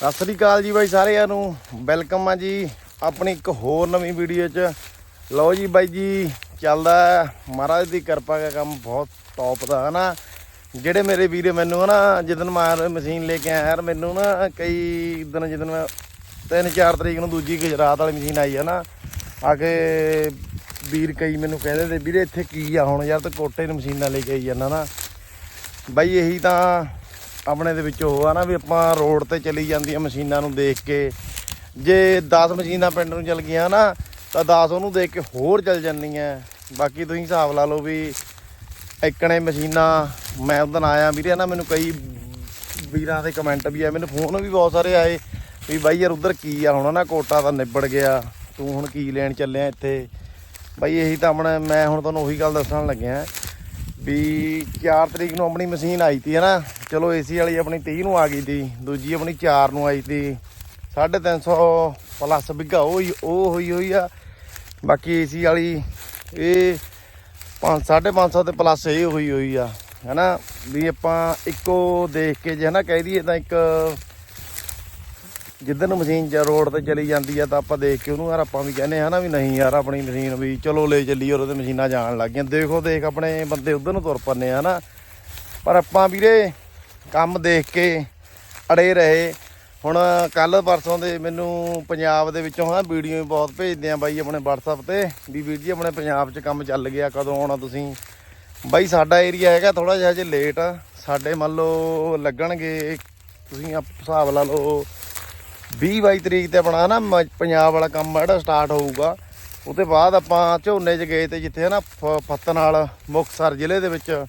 ਸਤਿ ਸ੍ਰੀ ਅਕਾਲ ਜੀ ਬਾਈ ਸਾਰਿਆਂ ਨੂੰ। ਵੈਲਕਮ ਆ ਜੀ ਆਪਣੀ ਇੱਕ ਹੋਰ ਨਵੀਂ ਵੀਡੀਓ 'ਚ। ਲਓ ਜੀ ਬਾਈ ਜੀ, ਚੱਲਦਾ ਮਹਾਰਾਜ ਦੀ ਕਿਰਪਾ ਦਾ ਕੰਮ ਬਹੁਤ ਟੌਪ ਦਾ, ਹਨਾ? ਜਿਹੜੇ ਮੇਰੇ ਵੀਰੇ ਮੈਨੂੰ ਨਾ ਜਦੋਂ ਮੈਂ ਮਸ਼ੀਨ ਲੈ ਕੇ ਆਇਆ ਯਾਰ, ਮੈਨੂੰ ਨਾ ਕਈ ਦਿਨ ਜਦੋਂ ਮੈਂ 3-4 ਤਰੀਕ ਨੂੰ ਦੂਜੀ ਗੁਜਰਾਤ ਵਾਲੀ ਮਸ਼ੀਨ ਆਈ ਹੈ ਨਾ, ਆ ਕੇ ਵੀਰ ਕਈ ਮੈਨੂੰ ਕਹਿੰਦੇ ਤੇ ਵੀਰੇ ਇੱਥੇ ਕੀ ਆ ਹੁਣ ਯਾਰ, ਤੇ ਕੋਟੇ ਨੂੰ ਮਸ਼ੀਨਾਂ ਲੈ ਕੇ ਆਈ ਜਾਂਦਾ ਨਾ? ਬਾਈ ਇਹੀ ਤਾਂ ਆਪਣੇ ਦੇ ਵਿੱਚ ਉਹ ਆ ਨਾ ਵੀ ਆਪਾਂ ਰੋਡ ਤੇ ਚਲੀ ਜਾਂਦੀਆਂ ਮਸ਼ੀਨਾਂ ਨੂੰ ਦੇਖ ਕੇ। ਜੇ 10 ਮਸ਼ੀਨਾਂ ਪਿੰਡ ਨੂੰ ਚਲ ਗਈਆਂ ਨਾ, ਤਾਂ 10 ਉਹਨੂੰ ਦੇਖ ਕੇ ਹੋਰ ਚਲ ਜਾਂਦੀਆਂ। ਬਾਕੀ ਤੁਸੀਂ ਹਿਸਾਬ ਲਾ ਲਓ ਵੀ ਇੱਕਣੇ ਮਸ਼ੀਨਾਂ, ਮੈਂ ਉਦੋਂ ਆਇਆ ਵੀਰੇ ਨਾ, ਮੈਨੂੰ ਕਈ ਵੀਰਾਂ ਦੇ ਕਮੈਂਟ ਵੀ ਆਏ, ਮੈਨੂੰ ਫੋਨ ਵੀ ਬਹੁਤ ਸਾਰੇ ਆਏ ਵੀ ਬਾਈ ਯਾਰ ਉਧਰ ਕੀ ਆ, ਹੁਣ ਨਾ ਕੋਟਾ ਤਾਂ ਨਿਬੜ ਗਿਆ, ਤੂੰ ਹੁਣ ਕੀ ਲੈਣ ਚੱਲਿਆ ਇੱਥੇ? ਬਾਈ ਇਹੀ ਤਾਂ ਆਪਣਾ, ਮੈਂ ਹੁਣ ਤੁਹਾਨੂੰ ਉਹੀ ਗੱਲ ਦੱਸਣ ਲੱਗਿਆ। ਵੀ 4 ਤਰੀਕ ਨੂੰ ਆਪਣੀ ਮਸ਼ੀਨ ਆਈ ਤੀ ਹੈ ਨਾ। ਚਲੋ ਏਸੀ ਵਾਲੀ ਆਪਣੀ 30 ਨੂੰ ਆ ਗਈ ਤੀ, ਦੂਜੀ ਆਪਣੀ 4 ਨੂੰ ਆਈ ਤੀ। 350 ਪਲੱਸ ਬਿੱਗਾ ਉਹ ਹੀ- ਉਹ ਹੋਈ ਹੋਈ ਆ। ਬਾਕੀ ਏਸੀ ਵਾਲੀ ਇਹ 5 550 ਤੇ ਪਲੱਸ ਇਹ ਹੋਈ ਹੋਈ ਆ ਹੈਨਾ ਵੀ ਆਪਾਂ ਇੱਕੋ ਦੇਖ ਕੇ ਜੇ ਨਾ ਕਹਿ ਦਈਏ ਤਾਂ ਇੱਕ ਜਿੱਧਰ ਨੂੰ ਮਸ਼ੀਨ ਜਾਂ ਰੋਡ ਤੇ ਚਲੀ ਜਾਂਦੀ ਆ ਤਾਂ ਆਪਾਂ ਦੇਖ ਕੇ ਉਹਨੂੰ ਯਾਰ ਆਪਾਂ ਵੀ ਕਹਿੰਦੇ ਹਨਾ ਵੀ ਨਹੀਂ ਯਾਰ ਆਪਣੀ ਮਸ਼ੀਨ ਵੀ ਚਲੋ ਲੈ ਚੱਲੀਏ, ਉਹਦੇ ਮਸ਼ੀਨਾਂ ਜਾਣ ਲੱਗ ਗਈਆਂ। ਦੇਖੋ, ਦੇਖ ਆਪਣੇ ਬੰਦੇ ਉਧਰ ਨੂੰ ਤੁਰ ਪੰਨੇ ਆ ਨਾ ਪਰ ਆਪਾਂ ਵੀਰੇ ਕੰਮ ਦੇਖ ਕੇ ਅੜੇ ਰਹੇ। ਹੁਣ ਕੱਲ ਪਰਸੋਂ ਦੇ ਮੈਨੂੰ ਪੰਜਾਬ ਦੇ ਵਿੱਚੋਂ ਹਾਂ ਵੀਡੀਓ ਬਹੁਤ ਭੇਜਦੇ ਆ ਬਾਈ ਆਪਣੇ WhatsApp ਤੇ ਵੀ ਵੀਰ ਜੀ ਆਪਣੇ ਪੰਜਾਬ 'ਚ ਕੰਮ ਚੱਲ ਗਿਆ, ਕਦੋਂ ਆਉਣਾ ਤੁਸੀਂ? ਬਾਈ ਸਾਡਾ ਏਰੀਆ ਹੈਗਾ ਥੋੜਾ ਜਿਹਾ ਜੇ ਲੇਟ ਸਾਡੇ ਮੰਨ ਲਓ ਲੱਗਣਗੇ, ਤੁਸੀਂ ਆਪ ਹਿਸਾਬ ਲਾ ਲਓ 20 22 ਤਰੀਕ ਤੇ ਆਪਣਾ ਨਾ ਮ- ਪੰਜਾਬ ਵਾਲਾ ਕੰਮ ਜਿਹੜਾ ਸਟਾਰਟ ਹੋਊਗਾ। ਉਹਦੇ ਬਾਅਦ ਆਪਾਂ ਝੋਨੇ 'ਚ ਗਏ ਤੇ ਜਿੱਥੇ ਨਾ ਫ- ਫੱਤਨ ਨਾਲ ਮੁਕਤਸਰ ਜ਼ਿਲ੍ਹੇ ਦੇ ਵਿੱਚ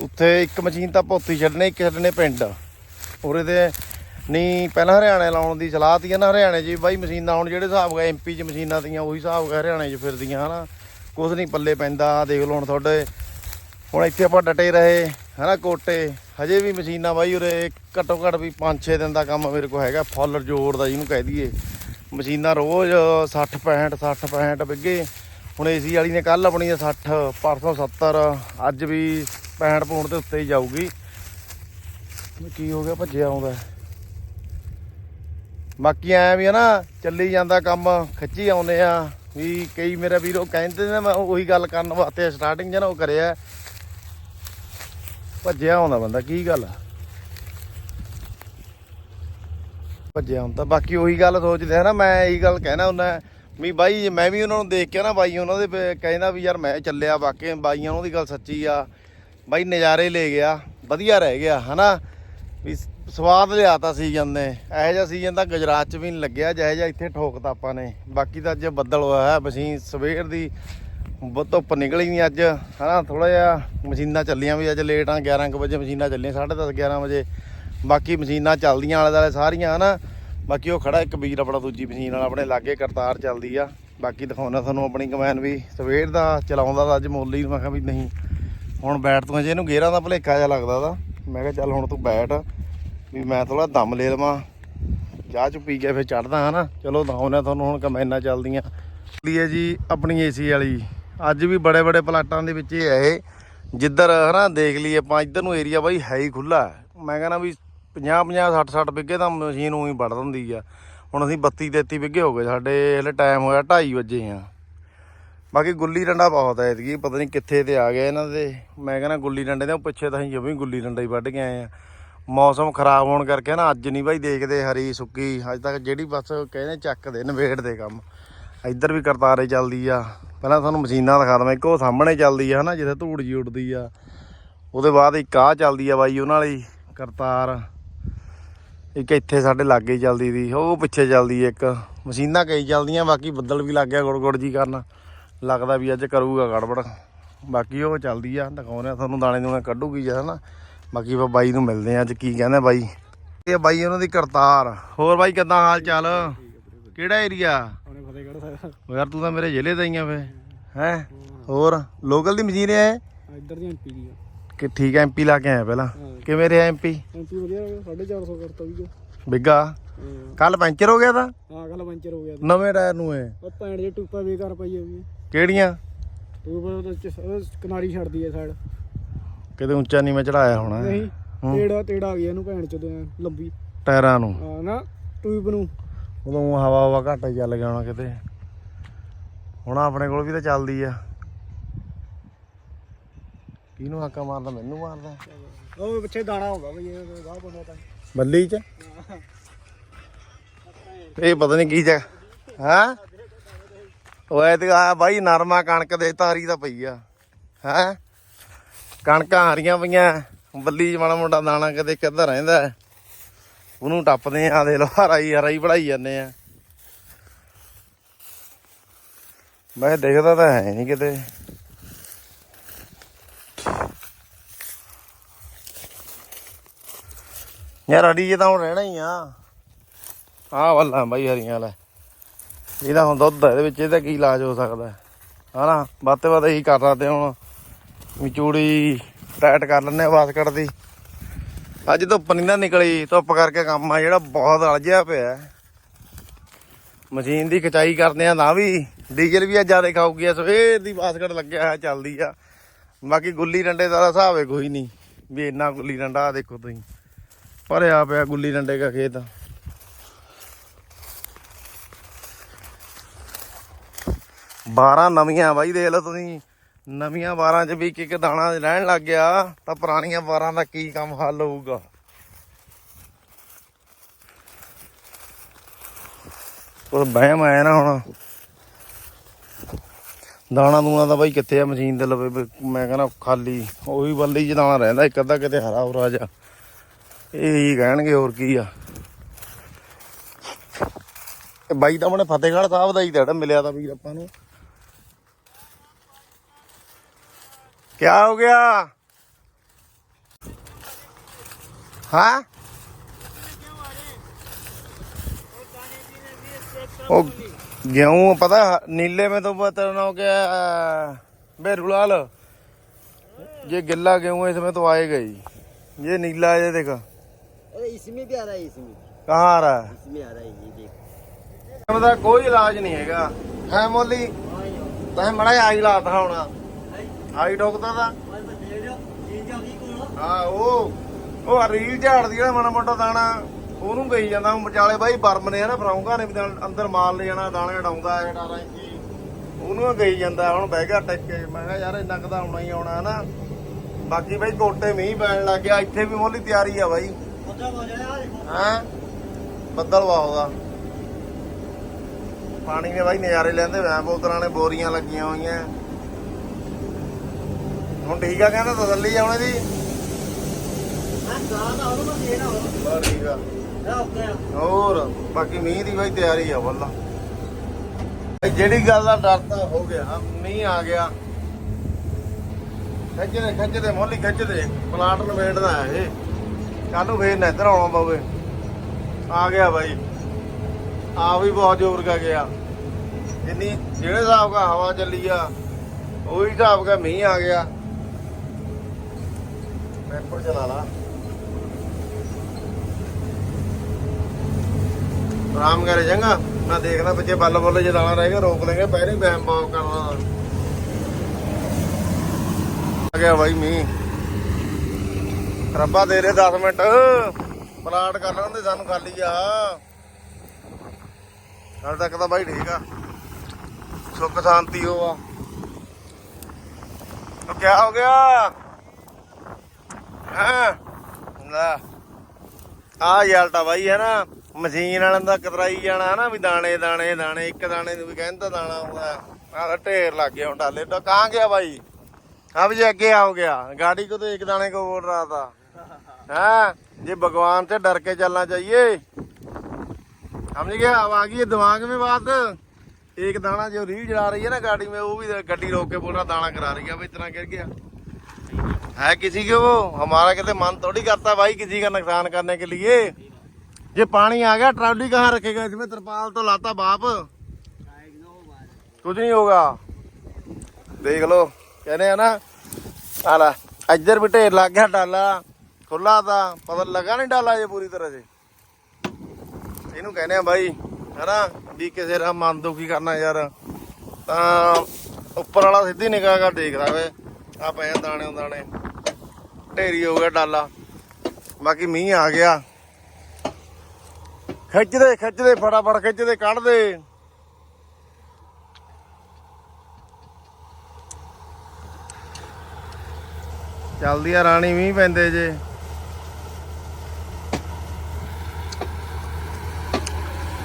ਉੱਥੇ ਇੱਕ ਮਸ਼ੀਨ ਤਾਂ ਭੋਤੀ ਛੱਡਣੇ, ਇੱਕ ਛੱਡਣੇ ਪਿੰਡ। ਉਰੇ ਤੇ ਨਹੀਂ ਪਹਿਲਾਂ ਹਰਿਆਣੇ ਲਾਉਣ ਦੀ ਸਲਾਹ ਤੀ ਨਾ, ਹਰਿਆਣੇ 'ਚ ਵੀ ਬਾਈ ਮਸ਼ੀਨਾਂ ਹੁਣ ਜਿਹੜੇ ਹਿਸਾਬ ਗਾ ਐਮਪੀ 'ਚ ਮਸ਼ੀਨਾਂ ਤੀਆਂ ਉਹੀ ਹਿਸਾਬ ਗਾ ਹਰਿਆਣੇ 'ਚ ਫਿਰਦੀਆਂ ਹਨਾ। ਕੁਝ ਨਹੀਂ ਪੱਲੇ ਪੈਂਦਾ ਦੇਖ ਲਓ ਹੁਣ ਤੁਹਾਡੇ। ਹੁਣ ਇੱਥੇ ਆਪਾਂ ਡਟੇ ਰਹੇ। ਹਨਾ ਕੋਟੇ? ਹਜੇ ਵੀ ਮਸ਼ੀਨਾਂ ਬਾਈ ਉਰੇ ਘੱਟੋ ਘੱਟ ਵੀ 5-6 ਦਿਨ ਦਾ ਕੰਮ ਮੇਰੇ ਕੋਲ ਹੈਗਾ, ਫੁੱਲ ਜੋੜ ਦਾ ਜਿਹਨੂੰ ਕਹਿ ਦਈਏ। ਮਸ਼ੀਨਾਂ ਰੋਜ਼ 60 65 60 65 ਵਿੱਗੇ। ਹੁਣ ਏਸੀ ਵਾਲੀ ਨੇ ਕੱਲ ਆਪਣੀ 60 ਪਰਸੋਂ 70 ਅੱਜ ਵੀ 65 ਪੌਂਡ ਦੇ ਉੱਤੇ ਹੀ ਜਾਊਗੀ। ਕੀ ਹੋ ਗਿਆ ਭੱਜਿਆ ਆਉਂਦਾ ਬਾਕੀ ਐ ਵੀ ਹੈ ਨਾ, ਚੱਲੀ ਜਾਂਦਾ ਕੰਮ, ਖਿੱਚੀ ਆਉਨੇ ਆ। ਵੀ ਕਈ ਮੇਰੇ ਵੀਰੋ ਕਹਿੰਦੇ ਨੇ, ਮੈਂ ਉਹੀ ਗੱਲ ਕਰਨ ਵਾਸਤੇ ਸਟਾਰਟਿੰਗ ਜਨਾ ਉਹ ਕਰਿਆ। ਭੱਜਿਆ ਆਉਂਦਾ ਬੰਦਾ, ਕੀ ਗੱਲ ਆ? ਭੱਜਿਆ ਹੁੰਦਾ ਬਾਕੀ ਉਹੀ ਗੱਲ ਸੋਚਦੇ ਆ ਨਾ, ਮੈਂ ਇਹੀ ਗੱਲ ਕਹਿਣਾ ਹੁੰਦਾ, ਵੀ ਬਾਈ, ਮੈਂ ਵੀ ਉਹਨਾਂ ਨੂੰ ਦੇਖ ਕੇ ਨਾ, ਬਾਈ ਉਹਨਾਂ ਦੇ ਕਹਿੰਦਾ ਵੀ ਯਾਰ ਮੈਂ ਚੱਲਿਆ, ਵਾਕਈ ਬਾਈਆਂ ਉਹਨਾਂ ਦੀ ਗੱਲ ਸੱਚੀ ਆ। ਬਾਈ ਨਜ਼ਾਰੇ ਲੈ ਗਿਆ, ਵਧੀਆ ਰਹਿ ਗਿਆ, ਹਨਾ? ਵੀ ਸ- ਸਵਾਦ ਲਿਆਤਾ ਸੀਜ਼ਨ ਨੇ, ਇਹੋ ਜਿਹਾ ਸੀਜ਼ਨ ਤਾਂ ਗੁਜਰਾਤ 'ਚ ਵੀ ਨਹੀਂ ਲੱਗਿਆ, ਜਿਹੋ ਜਿਹਾ ਇੱਥੇ ਠੋਕਤਾ ਆਪਾਂ ਨੇ। ਬਾਕੀ ਤਾਂ ਅੱਜ ਬੱਦਲ ਹੋਇਆ ਹੈ ਮਸ਼ੀਨ ਸਵੇਰ ਦੀ ਧੁੱਪ ਨਿਕਲੀ ਨਹੀਂ ਅੱਜ, ਹਨਾ ਥੋੜਾ ਜਿਹਾ ਮਸ਼ੀਨਾਂ ਚੱਲੀਆਂ ਵੀ ਅੱਜ ਲੇਟ ਆ 11 ਕੁ ਵਜੇ ਮਸ਼ੀਨਾਂ ਚੱਲੀਆਂ 10:30 11 ਵਜੇ। ਬਾਕੀ ਮਸ਼ੀਨਾਂ ਚੱਲਦੀਆਂ ਆਲੇ ਦੁਆਲੇ ਸਾਰੀਆਂ, ਹਨਾ। ਬਾਕੀ ਉਹ ਖੜਾ ਇੱਕ ਵੀਰ ਆਪਣਾ ਦੂਜੀ ਮਸ਼ੀਨ ਵਾਲਾ ਆਪਣੇ ਲਾਗੇ, ਕਰਤਾਰ ਚੱਲਦੀ ਆ। ਬਾਕੀ ਦਿਖਾਉਣਾ ਤੁਹਾਨੂੰ ਆਪਣੀ ਕਮੈਨ ਵੀ। ਸਵੇਰ ਦਾ ਚਲਾਉਂਦਾ ਤਾਂ ਅੱਜ ਮੋਲੀ ਮੈਂ ਕਿਹਾ ਵੀ ਨਹੀਂ। ਹੁਣ ਬੈਠ ਤੂੰ ਜੇ ਇਹਨੂੰ ਗੇਰਾਂ ਦਾ ਭਲੇਖਾ ਜਿਹਾ ਲੱਗਦਾ ਦਾ ਮੈਂ ਕਿਹਾ ਚੱਲ ਹੁਣ ਤੂੰ ਬੈਠ ਵੀ ਮੈਂ ਥੋੜਾ ਦਮ ਲੈ ਲਵਾਂ। ਚਾਹ ਚ ਪੀ ਕੇ ਫਿਰ ਚੜਦਾ ਹਨਾ। ਚਲੋ ਦਿਖਾਉਣਾ ਤੁਹਾਨੂੰ ਹੁਣ ਕਮੈਨਾਂ ਚੱਲਦੀਆਂ। ਲਈ ਹੈ ਜੀ ਆਪਣੀ ਏਸੀ ਵਾਲੀ। ਅੱਜ ਵੀ ਬੜੇ ਬੜੇ ਪਲਾਟਾਂ ਦੇ ਵਿੱਚ ਇਹ ਹੈ ਇਹ। ਜਿੱਧਰ ਹਨਾ, ਦੇਖ ਲਈ ਆਪਾਂ, ਇੱਧਰ ਨੂੰ ਏਰੀਆ ਬਾਈ ਹੈ ਹੀ ਖੁੱਲਾ ਮੈਂ ਕਹਿੰਦਾ ਵੀ 50 50 60 60 ਵਿੱਗੇ ਤਾਂ ਮਸ਼ੀਨ ਉਹੀ ਵੜ ਦਿੰਦੀ ਆ। ਹੁਣ ਅਸੀਂ 32 33 ਵਿੱਗੇ ਹੋ ਗਏ, ਸਾਡੇ ਹਲੇ ਟਾਈਮ ਹੋਇਆ 2:30 ਵਜੇ ਆ। ਬਾਕੀ ਗੁੱਲੀ ਡੰਡਾ ਬਹੁਤ ਹੈ ਇਤਕੀ ਪਤਾ ਨਹੀਂ ਕਿੱਥੇ ਤੇ ਆ ਗਏ ਇਹਨਾਂ ਦੇ। ਮੈਂ ਕਹਿੰਦਾ ਗੁੱਲੀ ਡੰਡੇ ਦੇ ਪਿੱਛੇ ਤਾਂ ਅਸੀਂ ਜਮੀ ਗੁੱਲੀ ਡੰਡਾ ਹੀ ਵੱਢ ਕੇ ਆਏ ਆ। ਮੌਸਮ ਖਰਾਬ ਹੋਣ ਕਰਕੇ ਨਾ ਅੱਜ ਨਹੀਂ ਬਾਈ ਦੇਖਦੇ ਹਰੀ, ਸੁੱਕੀ। ਅੱਜ ਤੱਕ ਜਿਹੜੀ ਬਸ ਕਹਿੰਦੇ ਚੱਕਦੇ ਨਵੇੜ ਦੇ ਕੰਮ। ਇੱਧਰ ਵੀ ਕਰਤਾਰੇ ਚੱਲਦੀ ਆ। ਪਹਿਲਾਂ ਤੁਹਾਨੂੰ ਮਸ਼ੀਨਾਂ ਦਿਖਾ ਦਵਾਂ, ਇੱਕ ਉਹ ਸਾਹਮਣੇ ਚੱਲਦੀ ਆ ਹਨਾ, ਜਿੱਥੇ ਧੂੜ ਜੀ ਉੱਡਦੀ ਆ। ਉਹਦੇ ਬਾਅਦ ਇੱਕ ਆਹ ਚੱਲਦੀ ਆ ਬਾਈ ਉਹਨਾਂ ਵਾਲੀ, ਕਰਤਾਰ। ਇੱਕ ਇੱਥੇ ਸਾਡੇ ਲਾਗੇ ਚੱਲਦੀ ਦੀ, ਉਹ ਪਿੱਛੇ ਚੱਲਦੀ ਇੱਕ। ਮਸ਼ੀਨਾਂ ਕਈ ਚੱਲਦੀਆਂ, ਬਾਕੀ ਬੱਦਲ ਵੀ ਲੱਗ ਗਿਆ ਗੁੜ ਗੁੜ ਜੀ ਕਰਨ। ਲੱਗਦਾ ਵੀ ਅੱਜ ਕਰੂਗਾ ਗੜਬੜ। ਬਾਕੀ ਉਹ ਚੱਲਦੀ ਆ, ਦਿਖਾਉਂਦੇ ਆ ਤੁਹਾਨੂੰ, ਦਾਣੇ ਦੂਣੇ ਕੱਢੂਗੀ ਜਿਆ ਨਾ ਬਾਕੀ ਆਪਾਂ ਬਾਈ ਨੂੰ ਮਿਲਦੇ ਆ ਅੱਜ, ਕੀ ਕਹਿੰਦਾ ਬਾਈ। ਇਹ ਬਾਈ ਉਹਨਾਂ ਦੀ ਕਰਤਾਰ। ਹੋਰ ਬਾਈ ਕਿੱਦਾਂ ਹਾਲ ਚਾਲ? ਕਿਹੜਾ ਏਰੀਆ ਉਹਨੇ ਫਤਿਹਗੜ੍ਹ ਸਾਹਿਬ। ਉਹ ਯਾਰ ਤੂੰ ਤਾਂ ਮੇਰੇ ਜ਼ਿਲ੍ਹੇ ਦਾ ਹੀ ਆ ਫੇ ਹੈ? ਹੋਰ ਲੋਕਲ ਦੀ ਮਸ਼ੀਨ ਹੈ ਇੱਧਰ ਦੀ ਐਮਪੀ ਦੀ ਆ। ਕਿ ਠੀਕ ਹੈ ਐਮਪੀ ਲਾ ਕੇ ਆਇਆ ਪਹਿਲਾਂ। ਕਿਵੇਂ ਰਿਹਾ ਐਮਪੀ ਐਮਪੀ ਵਧੀਆ ਹੋ ਗਿਆ 450 ਕਰਤਾ ਵੀ ਬਿੱਗਾ? ਕੱਲ ਪੈਂਚਰ ਹੋ ਗਿਆ ਤਾਂ? ਹਾਂ ਕੱਲ ਪੰਚਰ ਹੋ ਗਿਆ। ਨਵੇਂ ਟਾਇਰ ਨੂੰ ਇਹ। ਉਹ ਪੈਣ ਜੇ ਟੂਪਾ ਬੇਕਾਰ ਪਈ ਹੋਈ ਕਿਹੜੀਆਂ? ਟੂਪ ਕਿਨਾਰੀ ਛੱਡਦੀ ਹੈ ਸਾਈਡ। ਕਿਤੇ ਉੱਚਾ ਨਹੀਂ ਮੈਂ ਚੜਾਇਆ ਹੋਣਾ। ਨਹੀਂ। ਤੇੜਾ ਤੇੜਾ ਆ ਗਿਆ ਇਹਨੂੰ ਭੈਣ ਚ ਲੰਬੀ। ਟਾਇਰਾਂ ਨੂੰ। ਹਾਂ ਨਾ ਟਿਊਬ ਨੂੰ। ਉਦੋਂ ਹਵਾ ਹਵਾ ਘੱਟ ਹੀ ਚੱਲ ਗਿਆ ਹੋਣਾ ਕਿਤੇ। ਹੁਣ ਆਪਣੇ ਕੋਲ ਵੀ ਤਾਂ ਚੱਲਦੀ ਆ। ਕਿਹਨੂੰ ਹਾਕਾ ਮਾਰਦਾ ਮੈਨੂੰ ਮਾਰਦਾ? ਉਹ ਪਿੱਛੇ ਦਾਣਾ ਹੁੰਦਾ ਬਈ ਇਹ ਗਾਹ ਪਾਉਂਦਾ ਤਾਂ। ਬੱਲੀ ਚ? ਇਹ ਪਤਾ ਨਹੀਂ ਕੀ ਚ ਹਾਂ? ਉਹ ਐ ਤੇ ਆ ਬਾਈ ਨਰਮਾ ਕਣਕ ਦੇ ਤਾਰੀ ਤਾਂ ਪਈ ਆ ਹੈ? ਕਣਕਾਂ ਹਰੀਆਂ ਪਈਆਂ ਬੱਲੀ ਮਾੜਾ ਮੋਟਾ ਦਾਣਾ ਕਿਤੇ ਕਿੱਧਰ ਰਹਿੰਦਾ। ਉਹਨੂੰ ਟੱਪਦੇ ਆ ਦੇ ਲੋ ਹਰਾਈ ਹਰਾਈ ਬੜਾਈ ਜਾਂਦੇ ਆ। ਮੈਂ ਦੇਖਦਾ ਤਾਂ ਹੈ ਨਹੀਂ ਕਿਤੇ। ਯਾਰ ਅੜੀ ਜੇ ਤਾਂ ਹੁਣ ਰਹਿਣਾ ਹੀ ਆ। ਆਹ ਵੱਲਾਂ ਬਾਈ ਹਰੀਆਂ ਲੈ ਇਹਦਾ ਹੁਣ ਦੁੱਧ ਇਹਦੇ ਵਿੱਚ ਇਹਦਾ ਕੀ ਇਲਾਜ ਹੋ ਸਕਦਾ? ਹੈ? ਹਨਾ ਵੱਧ ਤੋਂ ਵੱਧ ਇਹੀ ਕਰ ਸਕਦੇ ਹੁਣ ਵੀ ਚੂੜੀ ਟਾਈਟ ਕਰ ਲੈਣੇ ਬਾਸਕਟ ਦੀ। ਅੱਜ ਧੁੱਪ ਨਹੀਂ ਨਾ ਨਿਕਲੀ, ਧੁੱਪ ਕਰਕੇ ਕੰਮ ਆ ਜਿਹੜਾ ਬਹੁਤ ਅਲਝਿਆ ਪਿਆ। ਮਸ਼ੀਨ ਦੀ ਕਚਾਈ ਕਰਦੇ ਆ ਨਾ ਵੀ, ਡੀਜ਼ਲ ਵੀ ਆ ਜ਼ਿਆਦਾ ਖਾਊਗੀ ਆ ਸਵੇਰ ਦੀ ਬਾਸਕਟ ਲੱਗਿਆ ਹੋਇਆ ਚੱਲਦੀ ਆ। ਬਾਕੀ ਗੁੱਲੀ ਡੰਡੇ ਦਾ ਹਿਸਾਬ ਹੈ ਕੋਈ ਨਹੀਂ ਵੀ ਇੰਨਾ ਗੁੱਲੀ ਡੰਡਾ ਆਹ ਦੇਖੋ ਤੁਸੀਂ। ਭਰਿਆ ਪਿਆ ਗੁੱਲੀ ਡੰਡੇ ਦਾ ਖੇਤ। ਬਾਰਾਂ ਨਵੀਆਂ ਬਾਈ ਦੇਖ ਲਓ ਤੁਸੀਂ। ਨਵੀਆਂ ਵਾਰਾਂ ਚ ਵੀ ਇੱਕ ਇੱਕ ਦਾਣਾ ਰਹਿਣ ਲੱਗ ਗਿਆ, ਤਾਂ ਪੁਰਾਣੀਆਂ ਵਾਰਾਂ ਦਾ ਕੀ ਕੰਮ ਹੱਲ ਹੋਊਗਾ? ਉਹ ਬਹਿਮ ਆਇਆ ਨਾ ਹੁਣ। ਦਾਣਾ ਦੂਣਾ ਤਾਂ ਬਾਈ ਕਿੱਥੇ ਆ, ਮਸ਼ੀਨ ਤੇ ਲਵੇ ਮੈਂ ਕਹਿੰਦਾ ਖਾਲੀ, ਉਹੀ ਬੱਲੀ ਚ ਦਾਣਾ ਰਹਿੰਦਾ, ਇੱਕ ਅੱਧਾ ਕਿਤੇ ਹਰਾ ਹੁਰਾ ਜਾ ਇਹ ਹੀ ਕਹਿਣਗੇ ਹੋਰ ਕੀ ਆ। ਬਾਈ ਤਾਂ ਆਪਣੇ ਫਤਿਹਗੜ੍ਹ ਸਾਹਿਬ ਦਾ ਹੀ ਤਾਂ ਮਿਲਿਆ ਤਾਂ ਵੀਰ ਆਪਾਂ ਨੂੰ। क्या हो गया हाँ वो गेहूँ पता नीले में तो पता ना हो क्या बैरुलाल ये गिल्ला गेहूँ इसमें तो आएगा ही ये नीला ये देखा अरे इसमें भी आ रहा है इसमें कहाँ आ रहा है इसमें आ रहा है ये देख मतलब कोई इलाज नहीं हैगा है मोली तो बड़ा इलाज था होना ਆਈ ਠੋਕਦਾ ਤਾਂ। ਹਾਂ ਉਹ ਉਹ ਰੀਲ ਝਾੜਦੀ ਜਿਹੜਾ ਮਾੜਾ ਮੋਟਾ ਦਾਣਾ। ਉਹਨੂੰ ਕਹੀ ਜਾਂਦਾ ਹੁਣ ਵਿਚਾਲੇ ਬਾਈ ਬਰਮ ਨੇ ਨਾ ਫਰਾਉਂਗਾ ਨੇ ਵੀ ਅੰਦਰ ਮਾਲ ਲੈ ਜਾਣਾ ਦਾਣੇ ਡਾਉਂਦਾ ਹੈ 18 ਇੰਚੀ ਉਹਨੂੰ ਕਹੀ ਜਾਂਦਾ ਹੁਣ ਬਹਿ ਗਿਆ ਟਿਕ ਕੇ ਮੈਂ ਕਿਹਾ ਯਾਰ ਇੰਨਾ ਕੁ ਤਾਂ ਆਉਣਾ ਹੀ ਆਉਣਾ ਨਾ ਬਾਕੀ ਬਾਈ ਕੋਟੇ ਮੀਂਹ ਪੈਣ ਲੱਗ ਗਿਆ ਇੱਥੇ ਵੀ ਮੋਲੀ ਤਿਆਰੀ ਆ ਬਾਈ। ਹਾਂ? ਬੱਦਲ ਵਾਉਦਾ ਪਾਣੀ ਨੇ ਬਾਈ ਨਜ਼ਾਰੇ ਲੈਂਦੇ ਵੈ ਬੋਤਲਾਂ ਨੇ ਬੋਰੀਆਂ ਲੱਗੀਆਂ ਹੋਈਆਂ। ਹੁਣ ਠੀਕ ਆ ਕਹਿੰਦਾ ਤਸੱਲੀ ਆਉਣੇ ਦੀ ਬਸ ਠੀਕ ਆ। ਹੋਰ ਬਾਕੀ ਮੀਂਹ ਦੀ ਬਾਈ ਤਿਆਰੀ ਆ ਵੱਲਾ। ਜਿਹੜੀ ਗੱਲ ਦਾ ਡਰ ਤਾਂ ਹੋ ਗਿਆ ਮੀਂਹ ਆ ਗਿਆ। ਖੱਜਦੇ ਖੱਜਦੇ ਮੋਲੀ ਖੱਜਦੇ ਪਲਾਂਟ ਨਵੇੜਦਾ ਇਹ। ਕੱਲ ਨੂੰ ਫੇਰ ਨਹਿਰ ਆਉਣਾ ਪਵੇ। ਆ ਗਿਆ ਬਾਈ। ਆ ਵੀ ਬਹੁਤ ਜ਼ੋਰ ਕਾ ਗਿਆ। ਜਿੰਨੀ ਜਿਹੜੇ ਹਿਸਾਬ ਦਾ ਹਵਾ ਚੱਲੀ ਆ ਉਹੀ ਹਿਸਾਬ ਦਾ ਮੀਂਹ ਆ ਗਿਆ। ਪੈਪਰ ਚਲਾ ਲਾ ਆਰਾਮ ਕਰੇ ਚੰਗਾ। ਮੈਂ ਦੇਖਦਾ ਬੱਚੇ ਬੱਲ ਬੱਲ ਜੇ ਦਾਣਾ ਰਹੇਗਾ, ਰੋਕ ਲੈਂਗੇ ਪਹਿਲੇ ਬੈਮ ਬਾਮ ਕਰਨਾ ਆ ਗਿਆ ਬਾਈ ਮੀਂਹ। ਰੱਬਾ ਦੇ ਦੇ 10 ਮਿੰਟ। ਪਲਾਟ ਕਰ ਲੈਂਦੇ ਸਾਨੂੰ ਖਾਲੀ ਆ। ਹਾਲ ਤੱਕ ਤਾਂ ਬਾਈ ਠੀਕ ਆ। ਸੁੱਖ ਸ਼ਾਂਤੀ ਹੋ ਆ। ਉਹ ਕੀ ਹੋ ਗਿਆ? ਹਾਂ ਲੈ ਆ ਯਾਲਟਾ ਬਾਈ ਹੈ ਨਾ ਮਸ਼ੀਨ ਵਾਲਿਆਂ ਦਾ ਕਤਰਾਈ ਜਾਣਾ ਨਾ ਵੀ ਦਾਣੇ ਦਾਣੇ ਦਾਣੇ ਇੱਕ ਦਾਣੇ ਨੂੰ ਵੀ ਕਹਿੰਦਾ ਦਾਣਾ ਆਉਂਦਾ ਆਹ ਤਾਂ ਢੇਰ ਲੱਗ ਗਿਆ ਹੁਣ ਡਾਲੇ ਤਾਂ ਕਹਾਂ ਗਿਆ ਬਾਈ अब ये आगे हो गया गाड़ी को तो एक दाने को बोल रहा था हाँ ये भगवान से डर के चलना चाहिए समझ गया अब आ गई है दिमाग में बात एक दाना जो रील जला रही है ना गाड़ी में वो भी गड्डी रोक के बोल रहा दाना करा रही है अब इतना गिर गया है किसी के वो हमारा कहते मन थोड़ी करता भाई किसी का नुकसान करने के लिए ये पानी आ गया ट्रॉली कहाँ रखेगा इसमें तरपाल तो लाता बाप कुछ नहीं होगा देख लो ਕਹਿੰਦੇ ਆ ਨਾ ਆ ਲੈ ਇੱਧਰ ਵੀ ਢੇਰ ਲੱਗ ਗਿਆ ਡਾਲਾ ਖੁੱਲਾ ਤਾਂ ਪਤਾ ਲੱਗਾ ਨਹੀਂ ਡਾਲਾ ਜੇ ਪੂਰੀ ਤਰ੍ਹਾਂ ਜੇ ਇਹਨੂੰ ਕਹਿੰਦੇ ਆ ਬਾਈ ਹੈਨਾ ਵੀ ਕਿਸੇ ਦਾ ਮਨ ਦੁਖੀ ਕਰਨਾ ਯਾਰ ਤਾਂ ਉੱਪਰ ਵਾਲਾ ਸਿੱਧੀ ਨਿਗਾਹ ਕਰ ਦੇਖਦਾ ਵੇ ਆ ਪਏ ਆ ਦਾਣੇ ਓ ਦਾਣੇ ਢੇਰੀ ਹੋ ਗਿਆ ਡਾਲਾ। ਬਾਕੀ ਮੀਂਹ ਆ ਗਿਆ। ਖਿੱਚਦੇ ਖਿੱਚਦੇ, ਫਟਾਫਟ ਖਿੱਚਦੇ, ਕੱਢਦੇ। ਚੱਲਦੀ ਆ ਰਾਣੀ, ਮੀਂਹ ਪੈਂਦੇ ਜੇ।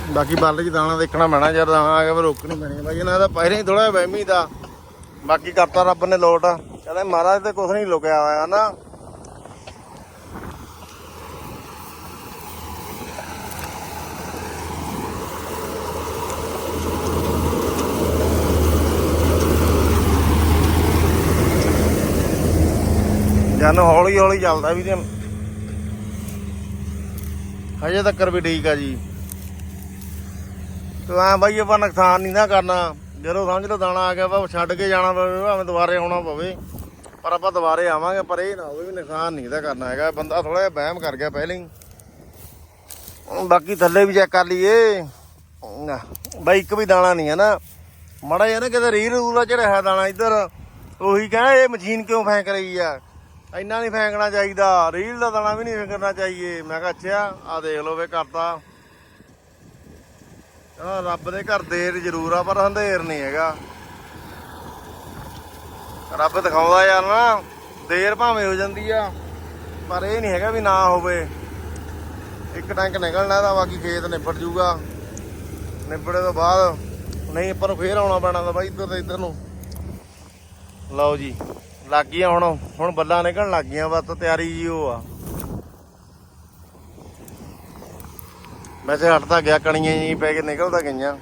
ਬਾਕੀ ਬੱਲ ਚ ਦਾਣਾ ਦੇਖਣਾ ਪੈਣਾ ਯਾਰ, ਦਾਣਾ ਆ ਗਿਆ, ਫਿਰ ਰੋਕਣੀ ਪੈਣੀ। ਬਾਈ ਇਹਨਾਂ ਦਾ ਪਹਿਲਾਂ ਹੀ ਥੋੜਾ ਵਹਿਮੀ ਦਾ। ਬਾਕੀ ਕਰਤਾ ਰੱਬ ਨੇ ਲੋਟ। ਕਹਿੰਦਾ ਮਹਾਰਾਜ ਤੇ ਕੁਝ ਨਹੀਂ ਲੁਕਿਆ ਹੋਇਆ ਨਾ। ਜਨ ਹੌਲੀ ਹੌਲੀ ਚੱਲਦਾ ਵੀ ਤੇ ਹਜੇ ਤੱਕ ਵੀ ਠੀਕ ਆ ਜੀ। ਤੂੰ ਐ ਬਾਈ ਆਪਾਂ ਨੁਕਸਾਨ ਨਹੀਂ ਨਾ ਕਰਨਾ। ਜਦੋਂ ਸਮਝ ਲਓ ਦਾਣਾ ਆ ਗਿਆ ਵਾ ਛੱਡ ਕੇ ਜਾਣਾ ਪਵੇ, ਭਾਵੇਂ ਦੁਬਾਰੇ ਆਉਣਾ ਪਵੇ। ਪਰ ਆਪਾਂ ਦੁਬਾਰੇ ਆਵਾਂਗੇ, ਪਰ ਇਹ ਨਾ ਹੋਵੇ ਵੀ ਨੁਕਸਾਨ ਨਹੀਂ ਇਹਦਾ ਕਰਨਾ ਹੈਗਾ। ਬੰਦਾ ਥੋੜਾ ਜਿਹਾ ਵਹਿਮ ਕਰ ਗਿਆ ਪਹਿਲਾਂ ਹੀ। ਬਾਕੀ ਥੱਲੇ ਵੀ ਚੈੱਕ ਕਰ ਲਈਏ। ਬਾਈ ਇੱਕ ਵੀ ਦਾਣਾ ਨਹੀਂ ਹੈ ਨਾ। ਮੜਾ ਜਿਹਾ ਨਾ ਕਿਤੇ ਰੀਲ ਰੂਲਾ ਚੜਿਆ ਦਾਣਾ ਇੱਧਰ। ਉਹੀ ਕਹਿੰਦਾ, ਇਹ ਮਸ਼ੀਨ ਕਿਉਂ ਫੈਂਕ ਰਹੀ ਆ? ਇੰਨਾ ਨਹੀਂ ਫੈਂਕਣਾ ਚਾਹੀਦਾ। ਰੀਲ ਦਾ ਦਾਣਾ ਵੀ ਨਹੀਂ ਫੈਂਕਣਾ ਚਾਹੀਏ। ਮੈਂ ਕਿਹਾ, ਅੱਛਾ ਆ ਦੇਖ ਲਓ ਵੇ, ਕਰਤਾ। ਆ ਰੱਬ ਦੇ ਘਰ ਦੇਰ ਜ਼ਰੂਰ ਆ, ਪਰ ਹੰਦੇਰ ਨਹੀਂ ਹੈਗਾ। ਰੱਬ ਦਿਖਾਉਂਦਾ ਯਾਰ ਨਾ, ਦੇਰ ਭਾਵੇਂ ਹੋ ਜਾਂਦੀ ਆ, ਪਰ ਇਹ ਨਹੀਂ ਹੈਗਾ ਵੀ ਨਾ ਹੋਵੇ। ਇੱਕ ਟੈਂਕ ਨਿਕਲਣਾ ਤਾਂ ਬਾਕੀ ਖੇਤ ਨਿਬੜ ਜੂਗਾ। ਨਿਬੜੇ ਤੋਂ ਬਾਅਦ ਨਹੀਂ ਪਰ ਫੇਰ ਆਉਣਾ ਪੈਣਾ ਤਾਂ ਬਾਈ ਇੱਧਰ ਤੇ ਇੱਧਰ ਨੂੰ। ਲਓ ਜੀ। ਲੱਗ ਗਈਆਂ ਹੁਣ ਹੁਣ ਬੱਲਾਂ ਨਿਕਲਣ ਲੱਗ ਗਈਆਂ, ਬਸ ਤਿਆਰੀ ਜੀ ਉਹ ਆ। ਵੈਸੇ ਹਟਦਾ ਗਿਆ, ਕਣੀਆਂ ਜੀ ਪੈ ਕੇ ਨਿਕਲਦਾ ਗਈਆਂ।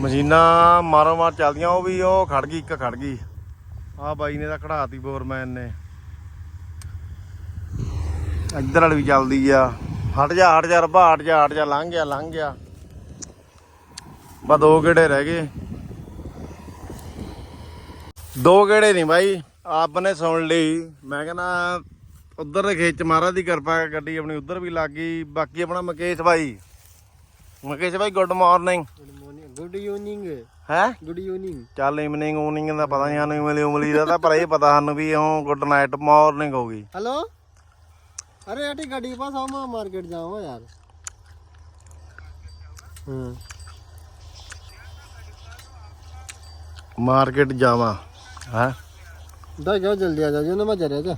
ਮਸ਼ੀਨਾਂ ਮਾਰੋ ਮਾਰ ਚੱਲਦੀਆਂ, ਉਹ ਵੀ ਉਹ ਖੜ ਗਈ, ਇੱਕ ਖੜ ਗਈ। ਆਹ ਬਾਈ ਨੇ ਤਾਂ ਖੜਾਤੀ ਬੋਰਮੈਨ ਨੇ। ਇੱਧਰ ਵਾਲੀ ਵੀ ਚੱਲਦੀ ਆ। ਹਟ ਜਾ ਹਟ ਜਾ, ਰੱਬਾ, ਹਟ ਜਾ ਹਟ ਜਾ, ਲੰਘ ਗਿਆ ਲੰਘ ਗਿਆ। ਬਾ ਦੋ ਗੇੜੇ ਰਹਿ ਗਏ। ਦੋ ਗੇੜੇ ਨਹੀਂ ਭਾਈ ਆਪ ਨੇ ਸੁਣ ਲਈ। ਮੈਂ ਕਹਿੰਦਾ ਉਧਰ ਦੇ ਖੇਤ ਮਹਾਰਾਜ ਦੀ ਕਿਰਪਾ ਗੱਡੀ ਆਪਣੀ ਉਧਰ ਵੀ ਲੱਗ ਗਈ। ਬਾਕੀ ਆਪਣਾ ਮਕੇਸ਼ ਭਾਈ ਮਕੇਸ਼ ਭਾਈ ਗੁੱਡ ਮਾਰਨਿੰਗ ਗੁੱਡ ਈਵਨਿੰਗ ਹੈ? ਗੁੱਡ ਈਵਨਿੰਗ ਚੱਲ ਈਵਨਿੰਗ ਓਨਿੰਗ ਦਾ ਪਤਾ ਨਹੀਂ ਸਾਨੂੰ ਮਿਲੀ ਉਮਲੀ ਦਾ ਤਾਂ ਪਰ ਇਹ ਪਤਾ ਸਾਨੂੰ ਵੀ ਉਹ ਗੁੱਡ ਨਾਈਟ ਮਾਰਨਿੰਗ ਹੋ ਗਈ। ਹੈਲੋ ਅਰੇ ਆਟੀ ਗੱਡੀ ਪਾਸ ਆਉਂ ਮਾਰਕੀਟ ਜਾਵਾਂ ਯਾਰ। ਹੂੰ। ਮਾਰਕੀਟ ਜਾਵਾਂ ਹੈ दो जाओ जल्दी आ जाओ ना मैं जा रहा था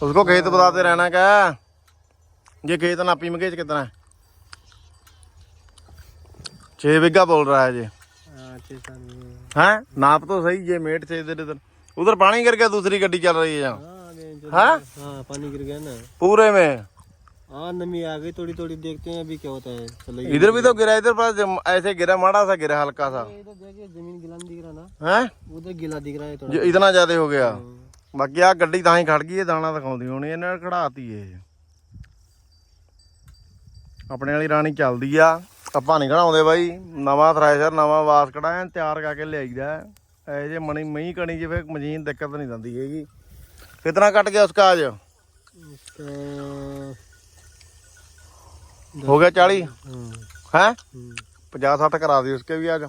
उसको खेत बताते रहना क्या ये खेत नापी मगेज कितना है छह बीघा बोल रहा है जी हाँ अच्छा हैं नाप तो सही ये मेट से इधर इधर उधर पानी गिर गया दूसरी गड्डी चल रही है यहाँ हाँ अरे जो- हाँ हाँ पानी गिर गया ना पूरे में हाँ नमी आ गई थोड़ी थोड़ी देखते हैं अभी क्या होता है चलो इधर भी तो गिरा इधर पर जम- ऐसे गिरा माड़ा सा गिरा हल्का सा इधर देखिए जमीन गिला नहीं दिख रहा ना हैं उधर गिला दिख रहा है थोड़ा जो इतना ज्यादा हो गया हाँ। ਬਾਕੀ ਆ ਗੱਡੀ ਤਾਂ ਹੀ ਖੜ ਗਈ ਇਹ ਦਾਣਾ ਦਿਖਾਉਂਦੀ ਹੋਣੀ ਇਹਨਾਂ ਨੇ ਖੜਾਤੀ ਇਹ ਆਪਣੇ ਵਾਲੀ ਰਾਣੀ ਚੱਲਦੀ ਆ ਆਪਾਂ ਨਹੀਂ ਖੜਾਉਂਦੇ ਬਾਈ ਨਵਾਂ ਥ੍ਰੈਸ਼ਰ ਨਵਾਂ ਵਾਸ ਕਢਾਇਆ ਤਿਆਰ ਕਰਕੇ ਲਿਆਈਦਾ ਐ ਜੇ ਮਣੀ ਮਹੀਂ ਕਣੀ ਜੇ ਫੇ ਮਸ਼ੀਨ ਦਿੱਕਤ ਨਹੀਂ ਦਿੰਦੀ ਹੈਗੀ ਕਿਤਨਾ ਕੱਟ ਗਿਆ ਉਸਕਾ ਅੱਜ इसका ਹੋ ਗਿਆ 40 हाँ ਹੈ हम्म। 50 60 ਕਰਾ ਦੀ ਉਸਕੇ ਵੀ ਅੱਜ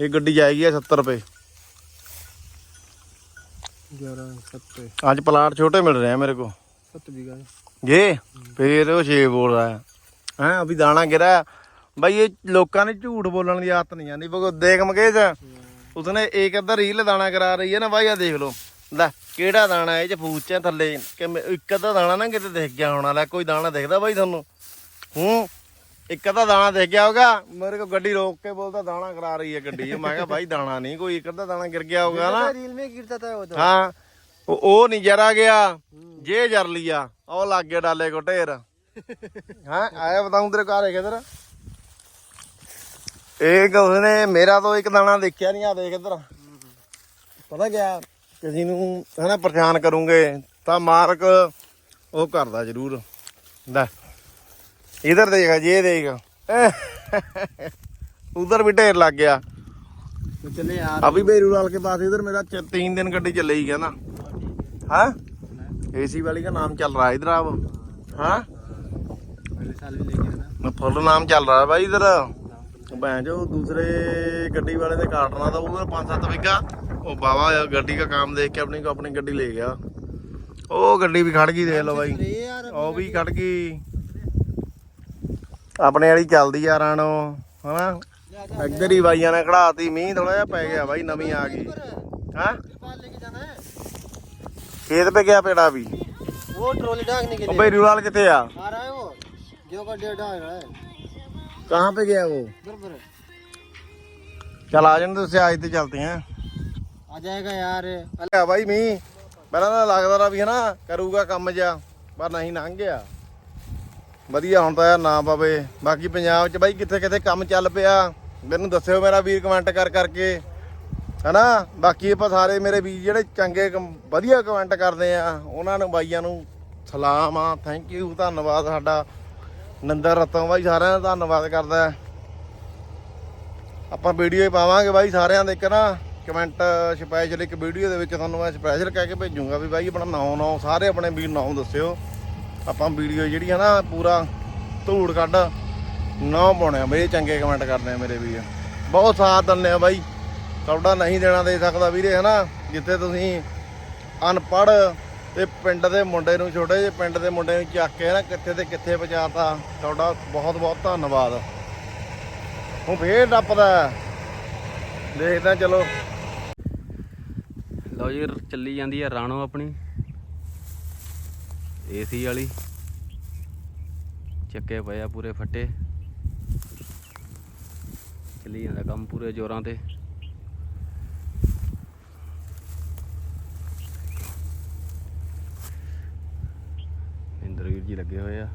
ਇਹ ਗੱਡੀ ਜਾਏਗੀ ਆ 70 ਰੁਪਏ ग्यारह सत्तर ਅੱਜ ਪਲਾਟ ਛੋਟੇ ਮਿਲ ਰਹੇ ਆ ਮੇਰੇ ਕੋ सत्तर बीघा है ये फिर वो छे बोल रहा है हैं अभी दाना गिरा है। भाई ये ਲੋਕਾਂ ਨੇ ਝੂਠ ਬੋਲਣ ਦੀ ਆਦਤ ਨਹੀਂ ਆਂਦੀ ਬਗੋ ਦੇਖ ਮਗੇਜ ਉਸਨੇ ਇੱਕ ਅੱਧਾ ਰੀਲ ਦਾਣਾ ਕਰਾ ਰਹੀ ਹੈ ਨਾ ਭਾਈ ਆ ਦੇਖ ਲਓ ਲੈ ਕਿਹੜਾ ਦਾਣਾ ਇਹ ਚ ਫੂਚ ਥੱਲੇ ਕਿ ਮੈਂ- ਇੱਕ ਅੱਧਾ ਦਾਣਾ ਨਾ ਕਿਤੇ ਦਿਖ ਗਿਆ ਹੋਣਾ ਲੈ ਕੋਈ ਦਾਣਾ ਦਿਖਦਾ ਬਾਈ ਤੁਹਾਨੂੰ ਹੂੰ? ਇੱਕ ਅੱਧਾ ਦਾਣਾ ਦੇਖ ਗਿਆ ਹੋਗਾ ਮੇਰੇ ਕੋ ਗੱਡੀ ਰੋਕ ਕੇ ਬੋਲਦਾ ਦਾਣਾ ਕਰਾ ਰਹੀ ਹੈ ਗੱਡੀ। ਮੈਂ ਕਿਹਾ ਭਾਈ ਦਾਣਾ ਨਹੀਂ ਕੋਈ ਇੱਕ ਅੱਧਾ ਦਾਣਾ ਗਿਰ ਗਿਆ ਹੋਗਾ ਨਾ। ਰੀਲ ਮੇ ਗਿਰਦਾ ਤਾਂ ਉਹ ਹਾਂ ਉਹ ਨਹੀਂ ਜਰਾ ਗਿਆ ਜੇ ਜਰ ਲਿਆ ਉਹ ਲੱਗ ਗਿਆ ਡਾਲੇ ਕੋ ਢੇਰ। ਹਾਂ ਆਇਆ ਬਤਾਉਂ ਤੇਰੇ ਘਰ ਹੈ ਕਿਧਰ ਇਹ ਉਸਨੇ ਮੇਰਾ ਤੋਂ ਇੱਕ ਦਾਣਾ ਦੇਖਿਆ ਨਹੀਂ ਆ ਦੇਖ ਇਧਰ। ਪਤਾ ਗਿਆ ਕਿਸੇ ਨੂੰ ਹਨਾ ਪਰੇਸ਼ਾਨ ਕਰੂੰਗੇ ਤਾਂ ਮਾਰਕ ਉਹ ਕਰਦਾ ਜ਼ਰੂਰ। ਲੈ। ਇਧਰ ਦੇਖ ਜੇ ਦੇਖ ਉਧਰ ਵੀ ਢੇਰ ਲੱਗ ਗਿਆ तो चले यार अभी बेरूलाल के पास इधर मेरा च- तीन दिन गड्डी चल रही है ना हाँ एसी वाली का नाम चल रहा है इधर अब हाँ अगले साल भी लेके आना फुल नाम चल रहा है भाई इधर भैन जो दूसरे गड्डी वाले ने काटना था उधर पाँच सत्त बीघा ਉਹ ਬਾਬਾ ਗੱਡੀ ਦਾ ਕੰਮ ਦੇਖ ਕੇ ਆਪਣੀ ਕੋ ਆਪਣੀ ਗੱਡੀ ਲੈ ਗਿਆ ਉਹ ਗੱਡੀ ਵੀ ਖੜ ਗਈ ਦੇਖ ਲਓ ਬਾਈ ਇਹ ਯਾਰ ਉਹ ਵੀ ਖੜ ਗਈ ਆਪਣੇ ਵਾਲੀ ਚੱਲਦੀ ਆ ਰਾਣੋ ਹਨਾ ਇੱਧਰ ਹੀ ਬਾਈਆਂ ਨੇ ਖੜਾਤੀ ਮੀਂਹ ਥੋੜਾ ਜਿਹਾ ਪੈ ਗਿਆ ਬਾਈ ਨਵੀਂ ਆ ਗਈ ਹਾਂ पाल लेके जाना है ਖੇਤ ਪੇ ਗਿਆ ਪੇੜਾ ਵੀ वो ट्रॉली डांगने के ਉਹ लिए ਬੇਰੂ ਵਾਲ ਕਿੱਥੇ ਆ आ रहा है वो जो का डेढ़ आ रहा है ਕਹਾਂ ਪੇ ਗਿਆ ਉਹ बराबर है ਚਲ ਆ ਜਾਣ ਤੁਸੀਂ ਅੱਜ ਤੇ ਚਲਦੇ ਆਂ आ जाएगा यार ਆ ਬਾਈ ਮੀਂਹ ਪਹਿਲਾਂ ਤਾਂ ਲੱਗਦਾ ਰਾ ਵੀ ਹਨਾ ਕਰੂਗਾ ਕੰਮ ਜਿਆ ਪਰ ਨਹੀਂ ਲੰਘ ਗਿਆ ਵਧੀਆ ਹੁਣ ਤਾਂ ਯਾਰ ਨਾ ਪਵੇ। ਬਾਕੀ ਪੰਜਾਬ 'ਚ ਬਾਈ ਕਿੱਥੇ ਕਿੱਥੇ ਕੰਮ ਚੱਲ ਪਿਆ, ਮੈਨੂੰ ਦੱਸਿਓ ਮੇਰਾ ਵੀਰ ਕਮੈਂਟ ਕਰ ਕਰਕੇ। ਹਨਾ? ਬਾਕੀ ਆਪਾਂ ਸਾਰੇ ਮੇਰੇ ਵੀਰ ਜਿਹੜੇ ਚੰਗੇ ਕਮ- ਵਧੀਆ ਕਮੈਂਟ ਕਰਦੇ ਆ, ਉਹਨਾਂ ਨੂੰ ਬਾਈਆਂ ਨੂੰ ਸਲਾਮ ਆ ਥੈਂਕ ਯੂ ਧੰਨਵਾਦ ਸਾਡਾ। ਨੰਦਰ ਰਤਨ ਬਾਈ ਸਾਰਿਆਂ ਦਾ ਧੰਨਵਾਦ ਕਰਦਾ। ਆਪਾਂ ਵੀਡੀਓ ਹੀ ਪਾਵਾਂਗੇ ਬਾਈ ਸਾਰਿਆਂ ਦੇ ਇੱਕ ਨਾ। ਕਮੈਂਟ ਸਪੈਸ਼ਲ ਇੱਕ ਵੀਡੀਓ ਦੇ ਵਿੱਚ ਤੁਹਾਨੂੰ ਮੈਂ ਸਪੈਸ਼ਲ ਕਹਿ ਕੇ ਭੇਜੂੰਗਾ ਵੀ ਬਾਈ ਆਪਣਾ ਨਾਮ ਨਾਮ ਸਾਰੇ ਆਪਣੇ ਵੀਰ ਨਾਮ ਦੱਸਿਓ। ਆਪਾਂ ਵੀਡੀਓ ਜਿਹੜੀ ਹੈ ਨਾ ਪੂਰਾ ਧੂੜ ਕੱਢ ਨਾ ਪਾਉਣੇ ਬਈ, ਚੰਗੇ ਕਮੈਂਟ ਕਰਦੇ ਆ ਮੇਰੇ ਵੀਰ। ਬਹੁਤ ਸਾਥ ਦਿੰਦੇ ਆ ਬਾਈ। ਤੁਹਾਡਾ ਨਹੀਂ ਦੇਣਾ ਦੇ ਸਕਦਾ ਵੀਰੇ, ਹਨਾ? ਜਿੱਥੇ ਤੁਸੀਂ ਅਨਪੜ੍ਹ ਤੇ ਪਿੰਡ ਦੇ ਮੁੰਡੇ ਨੂੰ ਛੋਟੇ ਜਿਹੇ ਪਿੰਡ ਦੇ ਮੁੰਡੇ ਨੂੰ ਚੱਕ ਕੇ ਨਾ ਕਿੱਥੇ ਤੇ ਕਿੱਥੇ ਪਹੁੰਚਾਤਾ, ਤੁਹਾਡਾ ਬਹੁਤ ਬਹੁਤ ਧੰਨਵਾਦ। ਹੁਣ ਫੇਰ ਟੱਪਦਾ ਦੇਖਦਾ ਚਲੋ। ਲਓ ਜੀ, ਚੱਲੀ ਜਾਂਦੀ ਹੈ ਰਾਣੋ ਆਪਣੀ। ਏਸੀ ਵਾਲੀ। ਚੱਕੇ ਪਏ ਆ ਪੂਰੇ ਫੱਟੇ। ਚੱਲੀ ਜਾਂਦਾ ਕੰਮ ਪੂਰੇ ਜ਼ੋਰਾਂ ਤੇ। ਇੰਦਰਵੀਰ ਜੀ ਲੱਗੇ ਹੋਏ ਆ।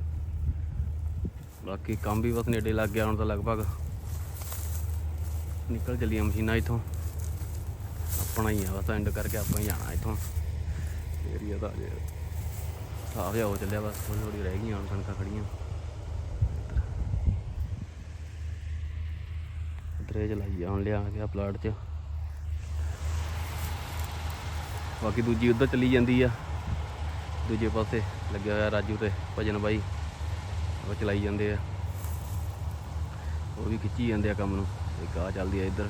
ਬਾਕੀ ਕੰਮ ਵੀ ਬਸ ਨੇੜੇ ਲੱਗ ਗਿਆ ਹੁਣ ਤਾਂ ਲਗਭਗ। ਨਿਕਲ ਚੱਲੀਆਂ ਮਸ਼ੀਨਾਂ ਇੱਥੋਂ। ਆਪਣਾ ਹੀ ਆ ਬਸ ਐਂਡ ਕਰਕੇ ਆਪਾਂ ਹੀ ਜਾਣਾ ਇੱਥੋਂ। ਏਰੀਆ ਦਾ ਜੇ ਸਾਫ਼ ਜਿਹਾ ਹੋ ਚੱਲਿਆ ਬਸ ਥੋੜੀ ਥੋੜੀ ਰਹਿ ਗਈਆਂ, ਹੁਣ ਕਣਕਾਂ ਖੜੀਆਂ ਇਧਰੇ ਚਲਾਈ ਜਾਣ ਲਿਆ ਗਿਆ ਪਲਾਟ 'ਚ ਬਾਕੀ ਦੂਜੀ ਉਧਰ ਚਲੀ ਜਾਂਦੀ ਆ। ਦੂਜੇ ਪਾਸੇ ਲੱਗਿਆ ਹੋਇਆ ਰਾਜੂ ਤੇ ਭਜਨ ਬਾਈ, ਉਹ ਚਲਾਈ ਜਾਂਦੇ ਆ। ਉਹ ਵੀ ਖਿੱਚੀ ਜਾਂਦੇ ਆ ਕੰਮ ਨੂੰ, ਇੱਕ ਆ ਚੱਲਦੀ ਆ ਇੱਧਰ।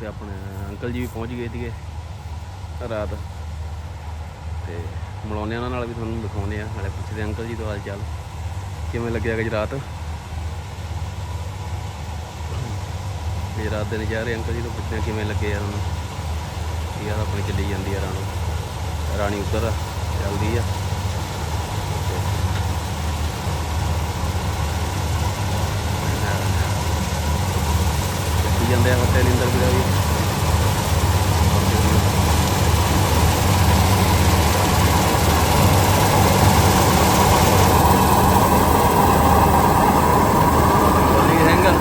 ਤੇ ਆਪਣੇ ਅੰਕਲ ਜੀ ਵੀ ਪਹੁੰਚ ਗਏ ਸੀਗੇ ਰਾਤ। ਤੇ ਮਿਲਾਉਂਦੇ ਆ ਉਹਨਾਂ ਨਾਲ ਵੀ ਤੁਹਾਨੂੰ ਦਿਖਾਉਂਦੇ ਆ। ਨਾਲੇ ਪੁੱਛਦੇ ਅੰਕਲ ਜੀ ਤੋਂ ਹਾਲ ਚਾਲ? ਕਿਵੇਂ ਲੱਗਿਆ ਗੁਜਰਾਤ ਗੁਜਰਾਤ ਦੇ ਨਜ਼ਾਰੇ ਅੰਕਲ ਜੀ ਤੋਂ ਪੁੱਛਦੇ ਆ ਕਿਵੇਂ ਲੱਗੇ ਆ ਤੁਹਾਨੂੰ? ਕੀ ਆ ਆਪਣੀ ਚੱਲੀ ਜਾਂਦੀ ਆ ਰਾਣੀ। ਰਾਣੀ ਉੱਧਰ ਆ, ਚੱਲਦੀ ਆ। ਜਾਂਦੇ ਆ ਹੋਟਲ ਇੰਦਰ ਵੀਰਾ ਵੀ ਬੋਲੀ ਹੈਂਗਾ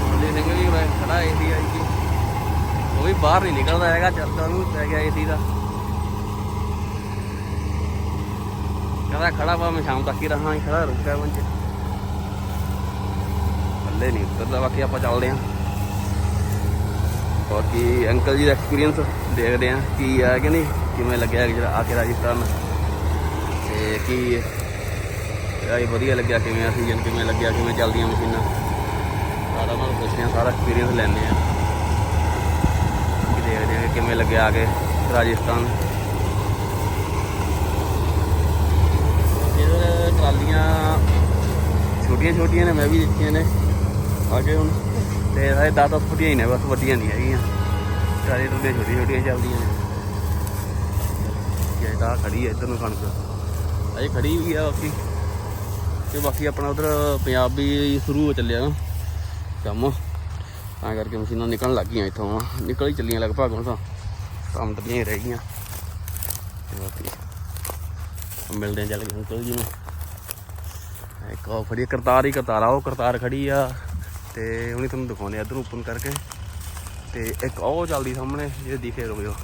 ਬੋਲੀ ਹੈਂਗਾ ਵੀ ਮੈਂ ਖੜਾ ਏਸੀ ਆਈ ਜੀ ਉਹ ਵੀ ਬਾਹਰ ਨਹੀਂ ਹੈਗਾ, ਚੱਲਦਾ ਉਹਨੂੰ ਪੈ ਗਿਆ ਏਸੀ ਦਾ। ਕਹਿੰਦਾ ਖੜਾ ਵਾ, ਮੈਂ ਸ਼ਾਮ ਤੱਕ ਹੀ ਰਹਾਂ, ਖੜਾ ਰੁਕਿਆ ਮੰਚ ਥੱਲੇ ਨਹੀਂ ਉਤਰਦਾ, ਬਾਕੀ ਆਪਾਂ ਚੱਲਦੇ ਆਂ। ਬਾਕੀ ਅੰਕਲ ਜੀ ਦਾ ਐਕਸਪੀਰੀਅੰਸ ਦੇਖਦੇ ਆਂ, ਕੀ ਆ ਕਿ ਨਹੀਂ, ਕਿਵੇਂ ਲੱਗਿਆ ਜਿਹੜਾ ਆ ਕੇ ਰਾਜਸਥਾਨ। ਤੇ ਕੀ ਇਹ ਵਧੀਆ ਲੱਗਿਆ, ਕਿਵੇਂ ਆ ਸੀਜ਼ਨ ਕਿਵੇਂ ਲੱਗਿਆ, ਕਿਵੇਂ ਚੱਲਦੀਆਂ ਮਸ਼ੀਨਾਂ। ਸਾਰਾ ਨਾਲ ਪੁੱਛਦੇ ਆਂ, ਸਾਰਾ ਐਕਸਪੀਰੀਅੰਸ ਲੈਣੇ ਆ। ਦੇਖਦੇ ਆਂ ਕਿਵੇਂ ਲੱਗਿਆ ਆ ਕੇ ਰਾਜਸਥਾਨ। ਇਹਦੇ ਟਰਾਲੀਆਂ ਛੋਟੀਆਂ ਛੋਟੀਆਂ ਨੇ, ਮੈਂ ਵੀ ਦਿੱਤੀਆਂ ਨੇ। ਆਗੇ ਹੁਣ। ਤੇ ਇਹ 10 10 ਫੁੱਟੀਆਂ ਹੀ ਨੇ, ਬਸ ਵੱਡੀਆਂ ਨਹੀਂ ਹੈਗੀਆਂ। ਟਰਾਲੀ ਟਰਾਲੀਆਂ ਛੋਟੀਆਂ ਛੋਟੀਆਂ ਚੱਲਦੀਆਂ ਨੇ। ਇਹ ਤਾਂ ਖੜੀ ਹੈ ਇੱਧਰ ਨੂੰ ਕਣਕ। ਅਜੇ ਖੜੀ ਵੀ ਆ ਬਾਕੀ। ਤੇ ਬਾਕੀ ਆਪਣਾ ਉਧਰ ਪੰਜਾਬ ਵੀ ਸ਼ੁਰੂ ਹੋ ਚੱਲਿਆ ਨਾ ਕੰਮ। ਤਾਂ ਕਰਕੇ ਮਸ਼ੀਨਾਂ ਨਿਕਲਣ ਲੱਗ ਗਈਆਂ ਇੱਥੋਂ। ਨਿਕਲ ਹੀ ਚੱਲੀਆਂ ਲਗਭਗ ਹੁਣ ਤਾਂ। ਕੰਮ ਟੱਲੀਆਂ ਹੀ ਰਹਿ ਗਈਆਂ। ਤੇ ਬਾਕੀ ਮਿਲਦੇ ਚੱਲ ਗਏ ਅੰਕਲ ਜੀ ਨੂੰ ਇੱਕ ਉਹ ਫੜੀ ਕਰਤਾਰ ਹੀ ਕਰਤਾਰ ਆ, ਉਹ ਕਰਤਾਰ ਖੜੀ ਆ। ਤੇ ਹੁਣੀ ਤੁਹਾਨੂੰ ਦਿਖਾਉਂਦੇ ਆ ਇੱਧਰ ਓਪਨ ਕਰਕੇ। ਤੇ ਇੱਕ ਉਹ ਚੱਲਦੀ ਸਾਹਮਣੇ ਜੇ ਦਿਖੇ ਰੁਕਿਓ।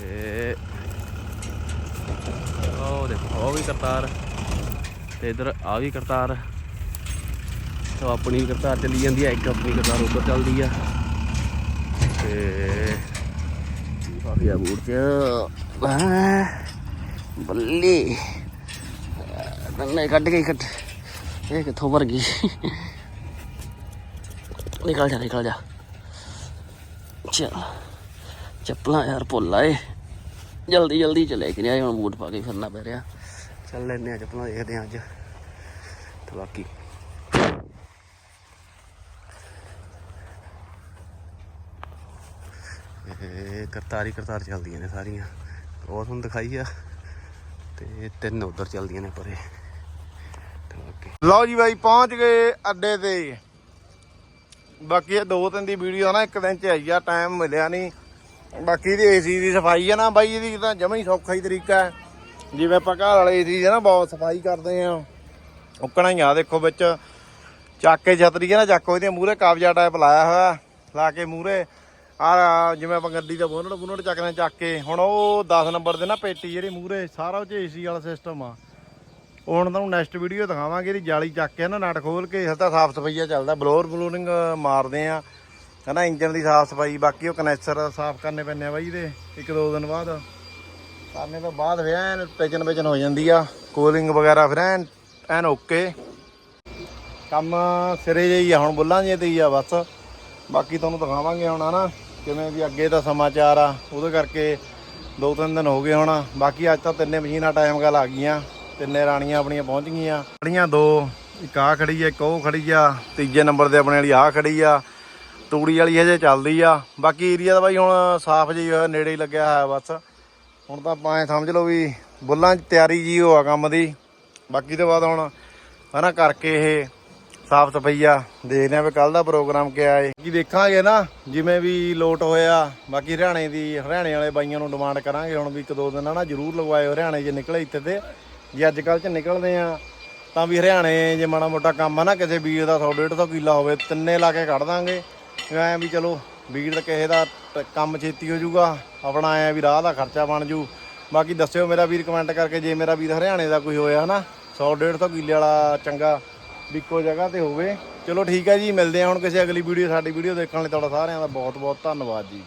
ਤੇ ਉਹ ਦੇਖੋ, ਉਹ ਵੀ ਕਰਤਾਰ। ਤੇ ਇਧਰ ਆ ਵੀ ਕਰਤਾਰ। ਤਾਂ ਆਪਣੀ ਵੀ ਕਰਤਾਰ ਚੱਲੀ ਜਾਂਦੀ ਆ ਇੱਕ ਆਪਣੀ ਕਰਤਾਰ ਉੱਧਰ ਚੱਲਦੀ ਆ। ਤੇ ਕਾਫੀ ਆ ਬੂਟ ਚ। ਆਹ, ਬੱਲੀ। ਨੰਨੇ ਕੱਢ ਕੇ ਕੱਟ ਇਹ ਕਿੱਥੋਂ ਭਰ ਗਈ? ਨਿਕਲ ਜਾ ਨਿਕਲ ਜਾ। ਚੱਲ। ਚੱਪਲਾਂ ਯਾਰ ਭੁੱਲ ਆਏ। ਜਲਦੀ ਜਲਦੀ ਚਲੇ ਕਿ ਨਹੀਂ? ਹੁਣ ਬੂਟ ਪਾ ਕੇ ਫਿਰਨਾ ਪੈ ਰਿਹਾ। ਚੱਲ ਲੈਨੇ ਆ ਚੱਪਲਾਂ ਦੇਖਦੇ ਆ ਅੱਜ। ਤੇ ਬਾਕੀ ਇਹ ਕਰਤਾਰੀ ਕਰਤਾਰ ਚੱਲਦੀਆਂ ਨੇ ਸਾਰੀਆਂ। ਉਹ ਤੁਹਾਨੂੰ ਦਿਖਾਈ ਆ ਤੇ ਤਿੰਨ ਉਧਰ ਚੱਲਦੀਆਂ ਨੇ ਪਰੇ। ਲਓ ਜੀ ਬਾਈ, ਪਹੁੰਚ ਗਏ ਅੱਡੇ ਤੇ। ਬਾਕੀ ਇਹ ਦੋ ਤਿੰਨ ਦੀ ਵੀਡੀਓ ਨਾ, ਇੱਕ ਦਿਨ ਚ ਆਈ ਆ ਟਾਈਮ ਮਿਲਿਆ ਨਹੀਂ ਬਾਕੀ ਇਹਦੀ ਏਸੀ ਦੀ ਸਫ਼ਾਈ ਆ ਨਾ ਬਾਈ, ਇਹਦੀ ਤਾਂ ਜਮਾ ਹੀ ਸੌਖਾ ਹੀ ਤਰੀਕਾ ਹੈ। ਜਿਵੇਂ ਆਪਾਂ ਘਰ ਵਾਲੇ ਏਸੀ ਦੀ ਨਾ, ਬਹੁਤ ਸਫ਼ਾਈ ਕਰਦੇ ਆ। ਉੱਕਣਾ ਹੀ ਆ ਦੇਖੋ ਵਿੱਚ। ਚੱਕ ਕੇ ਛਤਰੀ ਹੈ ਨਾ, ਚੱਕੋ ਇਹਦੇ ਮੂਹਰੇ ਕਾਬਜਾ ਟਾਈਪ ਲਾਇਆ ਹੋਇਆ। ਲਾ ਕੇ ਮੂਹਰੇ। ਆ ਜਿਵੇਂ ਆਪਾਂ ਗੱਡੀ ਦਾ ਬੋਨਟ ਬੋਨਟ ਚੱਕਦੇ ਚੱਕ ਕੇ, ਹੁਣ ਉਹ 10 ਨੰਬਰ ਦੇ ਨਾ ਪੇਟੀ ਜਿਹੜੀ ਮੂਹਰੇ, ਸਾਰਾ ਉਹ ਚ ਏਸੀ ਵਾਲਾ ਸਿਸਟਮ ਆ। ਉਹ ਹੁਣ ਤੁਹਾਨੂੰ ਨੈਕਸਟ ਵੀਡੀਓ ਦਿਖਾਵਾਂਗੇ ਇਹਦੀ ਜਾਲੀ ਚੱਕ ਕੇ ਨਾ, ਨਟ ਖੋਲ ਕੇ ਹਤਾ ਸਾਫ਼ ਸਫਾਈਆ ਚੱਲਦਾ ਬਲੋਰ ਬਲੂਰਿੰਗ ਮਾਰਦੇ ਆ। ਹਨਾ ਇੰਜਨ ਦੀ ਸਾਫ਼ ਸਫ਼ਾਈ, ਬਾਕੀ ਉਹ ਕਨੈਕਸਰ ਸਾਫ਼ ਕਰਨੇ ਪੈਣੇ ਆ ਬਾਈ ਇਹਦੇ ਇੱਕ ਦੋ ਦਿਨ ਬਾਅਦ। ਕਰਨੇ ਤੋਂ ਬਾਅਦ ਫਿਰ ਐਨ ਪੈਚਨ ਪੈਚਨ ਹੋ ਜਾਂਦੀ ਆ ਕੂਲਿੰਗ ਵਗੈਰਾ ਫਿਰ ਐਨ ਐਨ ਓਕੇ ਕੰਮ ਸਿਰੇ ਜਿਹੀ ਆ, ਹੁਣ ਬੁੱਲਾਂ ਜੇ ਤੇ ਹੀ ਆ ਬਸ। ਬਾਕੀ ਤੁਹਾਨੂੰ ਦਿਖਾਵਾਂਗੇ ਹੁਣ, ਹਨਾ। ਕਿਵੇਂ ਵੀ ਅੱਗੇ ਦਾ ਸਮਾਚਾਰ ਆ, ਉਹਦੇ ਕਰਕੇ ਦੋ ਤਿੰਨ ਦਿਨ ਹੋ ਗਏ ਹੁਣ। ਬਾਕੀ ਅੱਜ ਤਾਂ ਤਿੰਨੇ ਮਸ਼ੀਨਾਂ ਟਾਈਮ ਗੱਲ ਆ ਗਈਆਂ, ਤਿੰਨੇ ਰਾਣੀਆਂ ਆਪਣੀਆਂ ਪਹੁੰਚ ਗਈਆਂ। ਖੜੀਆਂ ਦੋ, ਇੱਕ ਆ ਖੜੀ ਆ, ਇੱਕ ਉਹ ਖੜੀ ਆ, ਤੀਜੇ ਨੰਬਰ ਤੇ ਆਪਣੇ ਵਾਲੀ ਆ ਖੜੀ ਆ, ਤੂੜੀ ਵਾਲੀ ਹਜੇ ਚੱਲਦੀ ਆ। ਬਾਕੀ ਏਰੀਆ ਤਾਂ ਬਾਈ ਹੁਣ ਸਾਫ਼ ਜਿਹੀ ਹੋਇਆ, ਨੇੜੇ ਹੀ ਲੱਗਿਆ ਹੋਇਆ ਬਸ। ਹੁਣ ਤਾਂ ਆਪਾਂ ਸਮਝ ਲਓ ਵੀ ਬੁੱਲਾਂ 'ਚ ਤਿਆਰੀ ਜੀ ਹੋਆ ਕੰਮ ਦੀ। ਬਾਕੀ ਤੋਂ ਬਾਅਦ ਹੁਣ ਹਨਾ ਕਰਕੇ ਇਹ ਸਾਫ਼ ਸਫਾਈਆ, ਦੇਖਦੇ ਆਂ ਵੀ ਕੱਲ ਦਾ ਪ੍ਰੋਗਰਾਮ ਕਿਆ ਏ ਕੀ ਦੇਖਾਂਗੇ ਨਾ, ਜਿਵੇਂ ਵੀ ਲੋਟ ਹੋਇਆ, ਬਾਕੀ ਹਰਿਆਣੇ ਦੀ, ਹਰਿਆਣੇ ਵਾਲੇ ਬਾਈਆਂ ਨੂੰ ਡਿਮਾਂਡ ਕਰਾਂਗੇ, ਹੁਣ ਵੀ ਇੱਕ ਦੋ ਦਿਨ ਨਾ ਜ਼ਰੂਰ ਲਗਵਾਇਓ, ਹਰਿਆਣੇ ਜੇ ਨਿਕਲੇ ਇੱਥੇ ਤੇ। ਜੇ ਅੱਜ ਕੱਲ 'ਚ ਨਿਕਲਦੇ ਆ, ਤਾਂ ਵੀ ਹਰਿਆਣੇ ਜੇ ਮਾੜਾ ਮੋਟਾ ਕੰਮ ਆ ਨਾ, ਕਿਸੇ ਵੀਰ ਦਾ 100 150 ਕਿੱਲਾ ਹੋਵੇ, ਤਿੰਨੇ ਲਾ ਕੇ ਕੱਢ ਦਾਂਗੇ। ਐ ਵੀ ਚਲੋ, ਵੀਰ ਦਾ ਕਿਸੇ ਦਾ ਟ- ਕੰਮ ਛੇਤੀ ਹੋ ਜਾਊਗਾ, ਆਪਣਾ ਐ ਵੀ ਰਾਹ ਦਾ ਖਰਚਾ ਬਣ ਜੂ ਬਾਕੀ ਦੱਸਿਓ ਮੇਰਾ ਵੀਰ ਕਮੈਂਟ ਕਰਕੇ, ਜੇ ਮੇਰਾ ਵੀਰ ਹਰਿਆਣੇ ਦਾ ਕੋਈ ਹੋਇਆ ਹਨਾ 100 150 ਕਿੱਲੇ ਵਾਲਾ ਚੰਗਾ ਵੀ ਇੱਕੋ ਜਗ੍ਹਾ ਤੇ ਹੋਵੇ। ਚਲੋ ਠੀਕ ਹੈ ਜੀ, ਮਿਲਦੇ ਹਾਂ ਹੁਣ ਕਿਸੇ ਅਗਲੀ ਵੀਡੀਓ ਸਾਡੀ ਵੀਡੀਓ ਦੇਖਣ ਲਈ। ਤੁਹਾਡਾ ਸਾਰਿਆਂ ਦਾ ਬਹੁਤ ਬਹੁਤ ਧੰਨਵਾਦ ਜੀ।